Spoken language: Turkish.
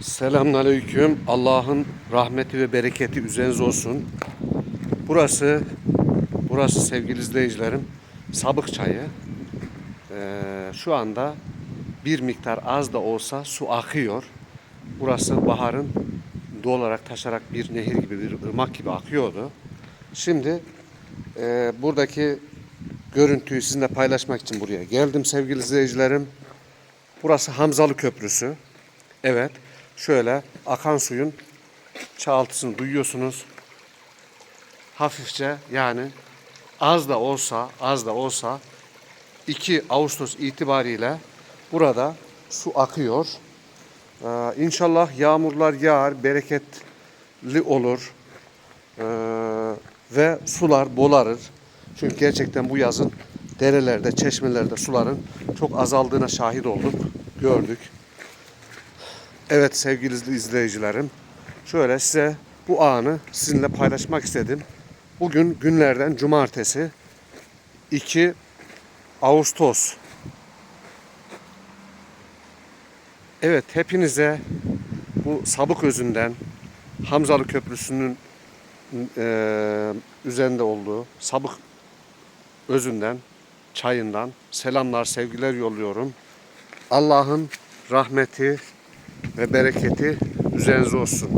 Selamünaleyküm. Allah'ın rahmeti ve bereketi üzerinize olsun. Burası burası sevgili izleyicilerim Sabık Çayı. Ee, şu anda bir miktar az da olsa su akıyor. Burası baharın dolarak taşarak bir nehir gibi bir ırmak gibi akıyordu. Şimdi e, buradaki görüntüyü sizinle paylaşmak için buraya geldim sevgili izleyicilerim. Burası Hamzalı Köprüsü. Evet, şöyle akan suyun çağaltısını duyuyorsunuz. Hafifçe yani az da olsa, az da olsa 2 Ağustos itibariyle burada su akıyor. Ee, inşallah yağmurlar yağar, bereketli olur Ee, ve sular bolarır. Çünkü gerçekten bu yazın derelerde, çeşmelerde suların çok azaldığına şahit olduk, gördük. Evet sevgili izleyicilerim, şöyle size bu anı sizinle paylaşmak istedim. Bugün günlerden cumartesi 2 Ağustos. Evet hepinize bu Sabık Özü'nden Hamzalı Köprüsü'nün eee, üzerinde olduğu Sabık Özü'nden, çayından selamlar, sevgiler yolluyorum. Allah'ın rahmeti ve bereketi üzerinize olsun.